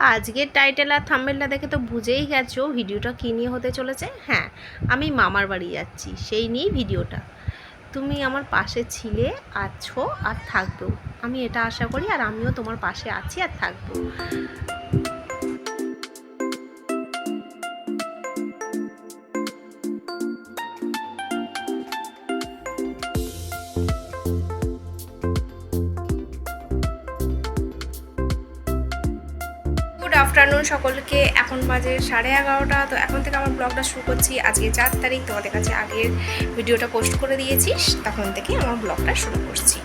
আজকের টাইটেল আর থাম্বেলটা দেখে তো বুঝেই গেছো ভিডিওটা কী নিয়ে হতে চলেছে? হ্যাঁ আমি মামার বাড়ি যাচ্ছি, সেই নিয়েই ভিডিওটা। তুমি আমার পাশে ছিলে, আছো আর থাকবেও আমি এটা আশা করি আর আমিও তোমার পাশে আছি আর থাকব। গুড সকলকে এখন বাজে সাড়ে এগারোটা, তো এখন থেকে আমার ব্লগটা শুরু করছি। আজকে চার তারিখ, তোমাদের কাছে আগের ভিডিওটা পোস্ট করে দিয়েছিস তখন থেকে আমার ব্লগটা শুরু করছি।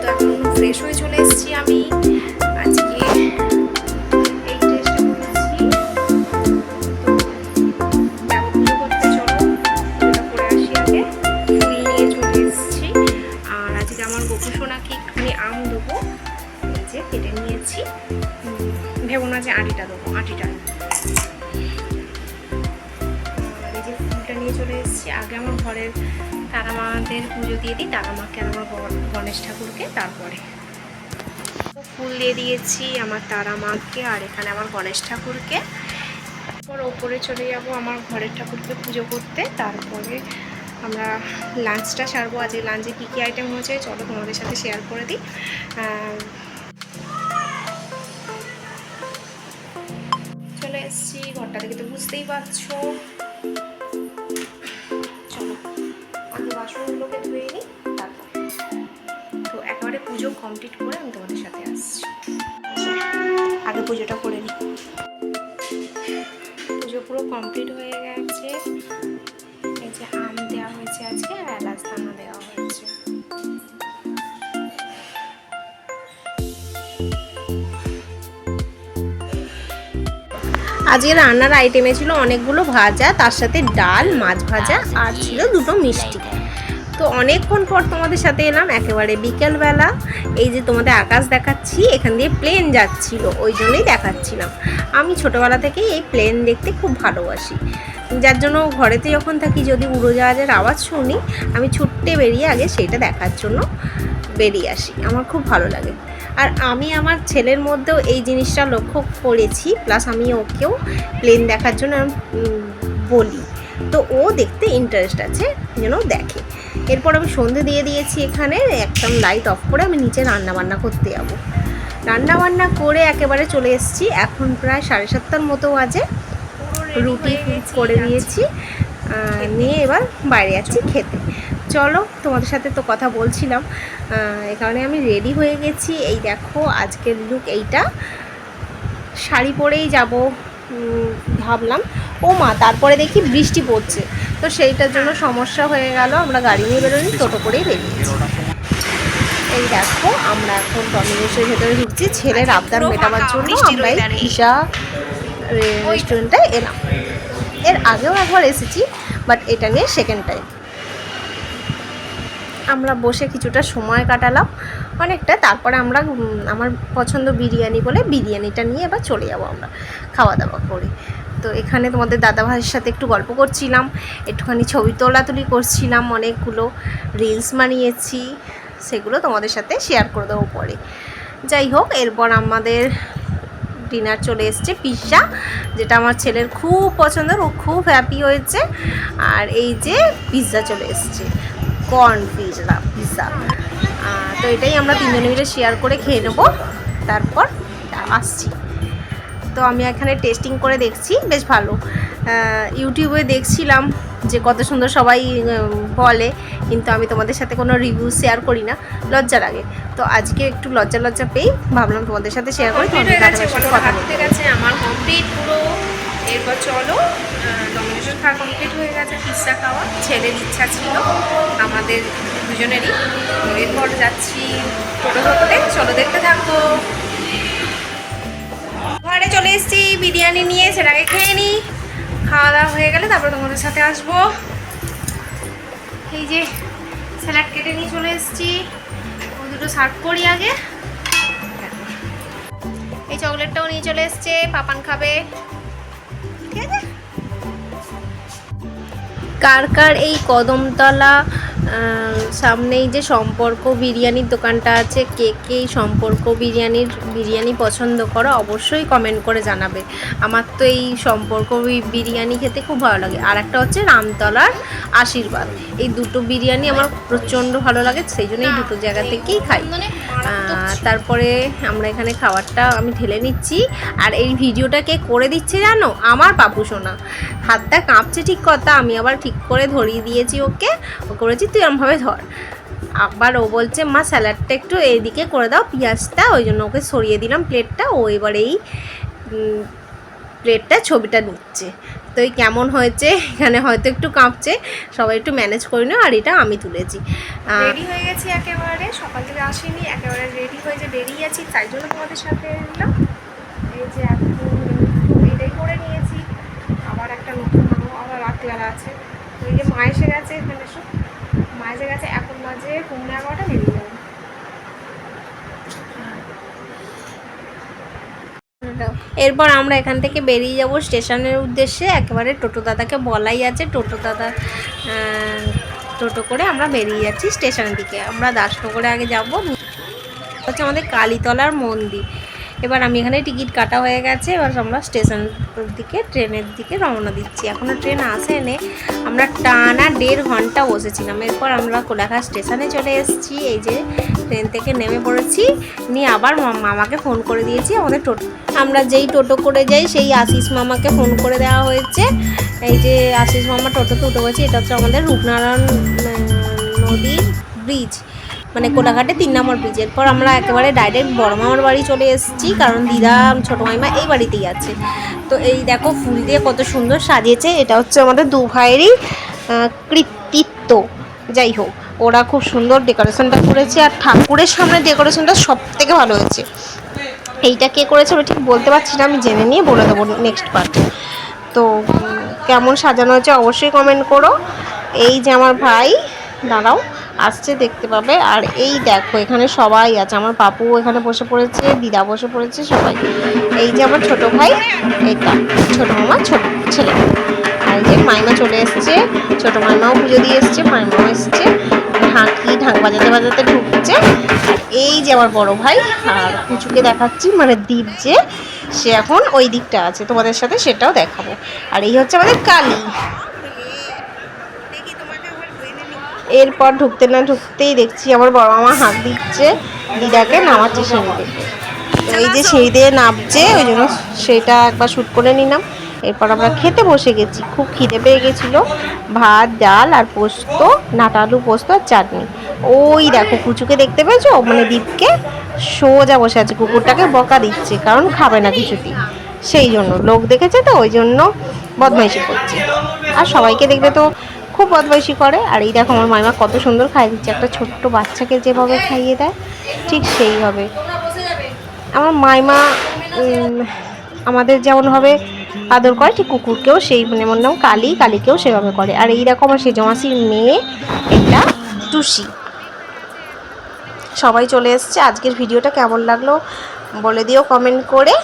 তো এখন ফ্রেশ হয়ে চলে এসেছি আমি। নিয়ে চলে এসেছি। আগে আমার ঘরের তারা মাদের পুজো দিয়ে দিই, তারা মাকে আমার গণেশ ঠাকুরকে তারপরে। ফুল দিয়ে দিয়েছি আমার তারা মাকে আর এখানে আমার গণেশ ঠাকুরকে। তারপর ওপরে চলে যাব আমার ঘরের ঠাকুরকে পুজো করতে। তারপরে আমরা লাঞ্চটা সারবো। আজকে লাঞ্চে কী কী আইটেম হয়েছে চলো তোমাদের সাথে শেয়ার করে দিই। চলে এসেছি, ঘরটা থেকে তো বুঝতেই পারছ। পুজো কমপ্লিট করে আমি তোমাদের সাথে আসছি। আগে পুজোটা করে নিই পুজো পুরো কমপ্লিট হয়ে গেছে। এই যে আম দেওয়া হয়েছে আজকে আর এলাচ দানা দেওয়া হয়েছে। আজকে রান্নার আইটেমে ছিল অনেকগুলো ভাজা তার সাথে ডাল মাছ ভাজা আর ছিল দুটো মিষ্টি। তো অনেকক্ষণ পর তোমাদের সাথে এলাম, একেবারে বিকেলবেলা। এই যে তোমাদের আকাশ দেখাচ্ছি, এখান দিয়ে প্লেন যাচ্ছিল, ওই জন্যই দেখাচ্ছিলাম। আমি ছোটোবেলা থেকেই এই প্লেন দেখতে খুব ভালোবাসি। যার জন্য ঘরেতে যখন থাকি, যদি উড়োজাহাজের আওয়াজ শুনি, আমি ছুট্টে বেরিয়ে আগে সেইটা দেখার জন্য বেরিয়ে আসি। আমার খুব ভালো লাগে। আর আমি আমার ছেলের মধ্যেও এই জিনিসটা লক্ষ্য করেছি প্লাস আমি ওকেও প্লেন দেখার জন্য বলি। তো ও দেখতে ইন্টারেস্ট আছে, যেন দেখে। এরপর আমি সন্ধে দিয়ে দিয়েছি এখানে, একদম লাইট অফ করে আমি নিচে রান্না বান্না করতে যাব। রান্না বান্না করে একেবারে চলে এসেছি, এখন প্রায় সাড়ে সাতটার মতো বাজে। রুটি করে দিয়েছি নিয়ে এবার বাইরে যাচ্ছি খেতে। চলো, তোমাদের সাথে তো কথা বলছিলাম এই কারণে আমি রেডি হয়ে গেছি। এই দেখো, আজকের লুক এইটা। শাড়ি পরেই যাব ভাবলাম ও মা তারপরে দেখি বৃষ্টি পড়ছে। তো সেইটার জন্য সমস্যা হয়ে গেল। আমরা গাড়ি নিয়ে বেরোনি টোটো করেই বেরিয়েছি। এই দেখো আমরা এখন ডমিনোসের ভেতরে ঢুকছি। ছেলের আবদার মেটাবার জন্য আমরা এই ঈশা রেস্টুরেন্টে এলাম। এর আগেও একবার এসেছি বাট এটা নিয়ে সেকেন্ড টাইম আমরা বসে কিছুটা সময় কাটালাম অনেকটা। তারপরে আমরা আমার পছন্দ বিরিয়ানি বলে বিরিয়ানিটা নিয়ে এবার চলে যাব আমরা খাওয়া দাওয়া করে। তো এখানে তোমাদের দাদা ভাইয়ের সাথে একটু গল্প করছিলাম, একটুখানি ছবি তোলাতুলি করছিলাম, অনেকগুলো রিলস বানিয়েছি, সেগুলো তোমাদের সাথে শেয়ার করে দেবো পরে। যাই হোক, এরপর আমাদের ডিনার চলে এসছে পিৎজা যেটা আমার ছেলের খুব পছন্দের, ও খুব হ্যাপি হয়েছে। আর এই যে পিৎজা চলে এসছে কর্ন পিৎজা পিৎজা তো এটাই আমরা তিনজনে মিলে শেয়ার করে খেয়ে নেব, তারপর আসছি। তো আমি এখানে টেস্টিং করে দেখছি বেশ ভালো। ইউটিউবে দেখছিলাম যে কত সুন্দর সবাই বলে কিন্তু আমি তোমাদের সাথে কোনো রিভিউ শেয়ার করি না লজ্জা লাগে তো আজকে একটু লজ্জা লজ্জা পেয়ে ভাবলাম তোমাদের সাথে শেয়ার করি তোমাদের গেছে আমার কমপ্লিট পুরো। এরপর চলো ডমিনেশন খাওয়া কমপ্লিট হয়ে গেছে পিৎজা খাওয়া ছেলের ইচ্ছা ছিল আমাদের দুজনেরই। এরপর যাচ্ছি টোটো ধরতে চলো দেখতে থাকো। ঘরে চলে এসেছি, বিরিয়ানি নিয়ে, সেটাকে খেয়ে নিই খাওয়া দাওয়া হয়ে গেলে তারপরে তোমাদের সাথে আসব। এই যে স্যালাড কেটে নিয়ে চলে এসেছি। ও দুটো সার্ভ করি আগে। এই চকলেটটাও নিয়ে চলে এসছে, পাপান খাবে। ঠিক আছে? কার কার এই কদমতলা সামনেই যে সম্পর্ক বিরিয়ানির দোকানটা আছে, কে কে সম্পর্ক বিরিয়ানির, বিরিয়ানি পছন্দ করো অবশ্যই কমেন্ট করে জানাবে। আমার তো এই সম্পর্ক বিরিয়ানি খেতে খুব ভালো লাগে। আর একটা হচ্ছে রামতলার আশীর্বাদ। এই দুটো বিরিয়ানি আমার প্রচণ্ড ভালো লাগে, সেই জন্য এই দুটো জায়গা থেকেই খাই। তারপরে আমরা এখানে খাবারটা আমি ঠেলে নিচ্ছি। আর এই ভিডিওটাকে করে দিচ্ছে জানো? আমার পাপু সোনা। হাতটা কাঁপছে ঠিক কথা, আমি আবার ঠিক করে ধরিয়ে দিয়েছি ওকে। ও করেছি, তুই এরমভাবে ধর। আবার ও বলছে, মা, স্যালাডটা একটু এইদিকে করে দাও, পেঁয়াজটা। ওই জন্য ওকে সরিয়ে দিলাম প্লেটটা ও এবার এই প্লেটটা ছবিটা নিচ্ছে। তো এই কেমন হয়েছে, এখানে হয়তো একটু কাঁপছে, সবাই একটু ম্যানেজ করে নিও, আর এটা আমি তুলেছি। রেডি হয়ে গেছি একেবারে, সকাল থেকে আসিনি, একেবারে রেডি হয়ে যে বেরিয়ে আছি, তাই জন্য তোমাদের সাথে এলাম। এই যে এটাই করে নিয়েছি, আবার একটা নতুন আবার রাত্রিবেলা আছে। তো এই যে মা এসে গেছে, এখানে এসো। মা এসে গেছে, এখন মাঝে পৌনে এগারোটা, বেরিয়ে যাবে এরপর আমরা এখান থেকে বেরিয়ে যাব স্টেশনের উদ্দেশ্যে। একেবারে টোটো দাদাকে বলাই আছে। টোটো দাদা টোটো করে আমরা বেরিয়ে যাচ্ছি স্টেশনের দিকে। আমরা দাসনগরে আগে যাব। হচ্ছে আমাদের কালীতলার মন্দির। এবার আমি এখানে টিকিট কাটা হয়ে গেছে। এবার আমরা স্টেশন দিকে, ট্রেনের দিকে রওনা দিচ্ছি। এখনও ট্রেন আসেনি। আমরা টানা দেড় ঘণ্টা বসেছিলাম। এরপর আমরা কোলাঘাট স্টেশনে চলে এসেছি। এই যে ট্রেন থেকে নেমে পড়েছি। নিয়ে আবার মামাকে ফোন করে দিয়েছি, আমাদের টোটো আমরা যেই টোটো করে যাই, সেই আশিস মামাকে ফোন করে দেওয়া হয়েছে। এই যে আশিস মামা টোটোতে উঠে গেছি এটা হচ্ছে আমাদের রূপনারায়ণ নদীর ব্রিজ মানে কোলাঘাটে তিন নম্বর ব্রিজ এরপর আমরা একেবারে ডাইরেক্ট বড় মামার বাড়ি চলে এসেছি, কারণ দিদা, ছোটো মাইমা এই বাড়িতেই আছে। তো এই দেখো ফুল দিয়ে কত সুন্দর সাজিয়েছে, এটা হচ্ছে আমাদের দু ভাইয়েরই কৃতিত্ব। যাই হোক ওরা খুব সুন্দর ডেকোরেশনটা করেছে আর ঠাকুরের সামনে ডেকোরেশনটা সব থেকে ভালো হয়েছে। এইটা কে করেছে ওটা ঠিক বলতে পারছি না, আমি জেনে নিয়ে বলে দেবো নেক্সট পার্টে তো কেমন সাজানো হয়েছে অবশ্যই কমেন্ট করো। এই যে আমার ভাই, দাঁড়াও, আসছে দেখতে পাবে। আর এই দেখো, এখানে সবাই আছে। আমার পাপু এখানে বসে পড়েছে, দিদা বসে পড়েছে, সবাই। এই যে আমার ছোট ভাই এইটা ছোট মামা, ছোট ছেলে। এই যে মাইমা চলে এসছে, ছোট মাইমাও পুজো দিয়ে এসছে, মাইমাও এসছে। ঢাকি, ঢাক বাজাতে বাজাতে ঢুকছে। আর এই যে আমার বড় ভাই, আর কুচুকে দেখাচ্ছি মানে দ্বীপ যে, সে এখন ওই দিকটা আছে, তোমাদের সাথে সেটাও দেখাবো। আর এই হচ্ছে আমাদের কালী। এরপর ঢুকতে না ঢুকতেই দেখছি আমার বড় মামা হাত দিচ্ছে, দিদাকে নামাচ্ছে থেকে তো এই যে সিঁড়ি দিয়ে নামছে, ওই জন্য সেটা একবার শ্যুট করে নিলাম। এরপর আমরা খেতে বসে গেছি। খুব খিদে পেয়ে গেছিল। ভাত, ডাল আর পোস্ত, নাটা আলু, পোস্ত আর চাটনি। ওই দেখো, কুচুকে দেখতে পেয়েছ? মানে দীপকে। সোজা বসে আছে, কুকুরটাকে বকা দিচ্ছে, কারণ খাবে না কিছুতেই। সেই জন্য, লোক দেখেছে তো, ওই জন্য বদমাইশি করছে। আর সবাইকে দেখলে তো খুব বদমাইশি করে। আর এই দেখো, আমার মাইমা কত সুন্দর খাইয়ে দিচ্ছে। একটা ছোট্ট বাচ্চাকে যেভাবে খাইয়ে দেয়, ঠিক সেইভাবে। আমার মাইমা আমাদের যেমনভাবে আদর করে, ঠিক কুকুরকেও সেই মানে মনে নাম কালী, কালীকেও সেভাবে করে। আর এই রকম আমার সেজমাসির মেয়ে এটা টুসি। সবাই চলে এসছে। আজকের ভিডিওটা কেমন লাগল বলে দিও কমেন্ট করে।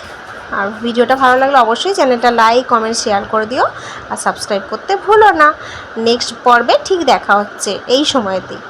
আর ভিডিওটা ভালো লাগলে অবশ্যই চ্যানেলটা লাইক কমেন্ট শেয়ার করে দিও। আর সাবস্ক্রাইব করতে ভুলো না। নেক্সট পর্বে ঠিক দেখা হচ্ছে এই সময়তেই।